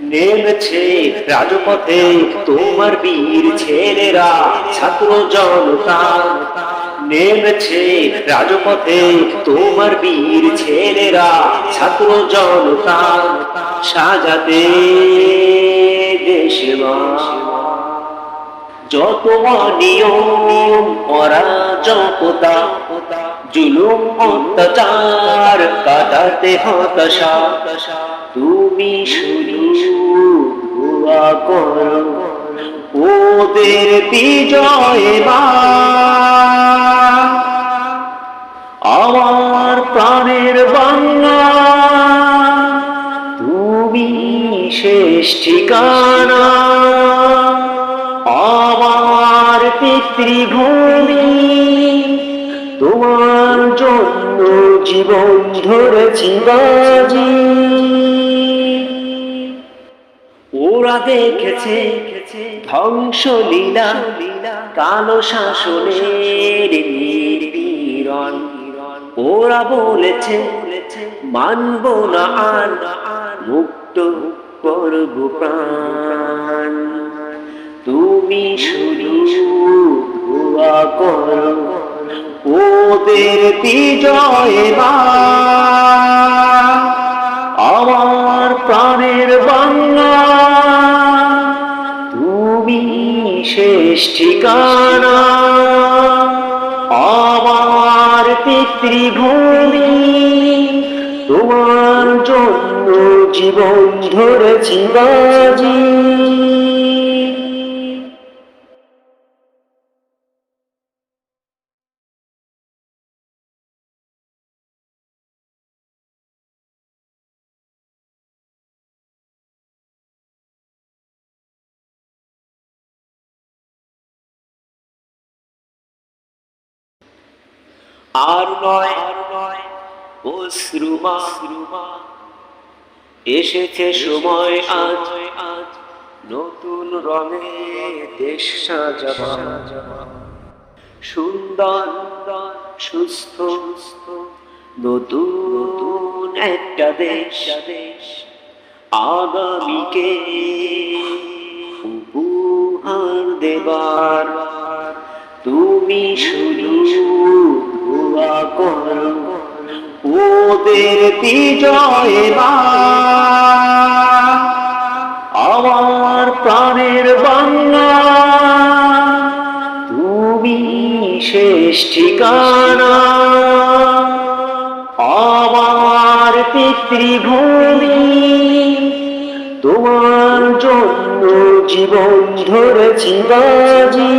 নেমেছে রাজপথে তোমার বীর ছেলেরা ছাত্র জনতা নেমেছে রাজপথে তোমার বীর ছেলেরা ছাত্র জনতা সাজাতে দেশমা যত অনিয়ম অরাজকতা জুলুম, অত্যাচার কাটাতে হতাশা। তুমি শুধু দোয়া করো, ওদের বিজয় আমার প্রাণের বাংলা, তুমি শেষ ঠিকানা। আমার পিতৃভূমি, তোমার জন্য জীবন ধরেছি বাজি। ওরা দেখেছে ধ্বংসলীলা, কালো শাসনের নিপীড়ন ওরা বলেছে, মানব না আর মুক্ত করব প্রাণ। তুমি শুধু দোয়া করো, ওদের বিজয় আমার প্রাণের শেষ ঠিকানা। আমার পিতৃভূমি তোমার জন্য জীবন ধরেছি বাজি আর নয় আর নয় অশ্রুমা এসেছে সময় আজ আজ নতুন রঙে দেশ সাজাবা সুন্দর, সুস্থ, নতুন একটা দেশ দেশ। আগামীকে উপহার দেবার। তুমি শুধু দোয়া করো ওদের বিজয় আমার প্রাণের বাংলা, তুমি শেষ ঠিকানা। আমার পিতৃভূমি, তোমার জন্য জীবন ধরেছি বাজি